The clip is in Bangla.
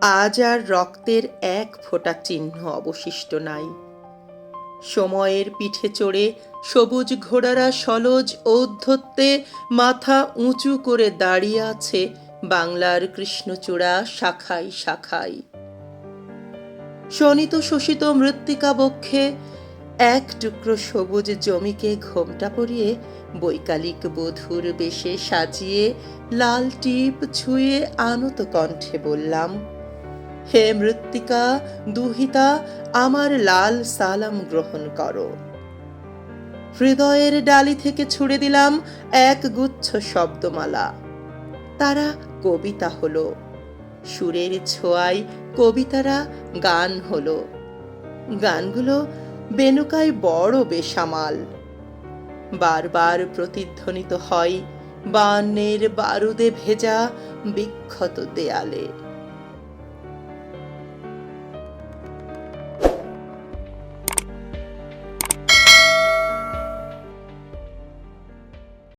আজ আর রক্তের এক ফোঁটা চিহ্ন অবশিষ্ট নাই। সময়ের পিঠে চড়ে সবুজ ঘোড়ারা সলজ ঔদ্ধত্যে মাথা উঁচু করে দাঁড়িয়ে আছে বাংলার কৃষ্ণচূড়া শাখায় শাখায়। শোণিত শোষিত মৃত্তিকা বক্ষে এক টুকরো সবুজ জমিকে ঘোমটা পরিয়ে বৈকালিক বধুর বেশে সাজিয়ে লাল টিপ ছুঁয়ে আনত কণ্ঠে বললাম হে মৃত্তিকা, দুহিতা, আমার লাল সালাম গ্রহণ করো। হৃদয়ের ডালি থেকে ছুড়ে দিলাম এক গুচ্ছ শব্দমালা। তারা কবিতা হলো। সুরের ছোঁয়ায় কবিতারা গান হলো। গানগুলো বেনুকায় বড় বেসামাল। বারবার প্রতিধ্বনিত হয় বানের বারুদে ভেজা বিক্ষত দেয়ালে।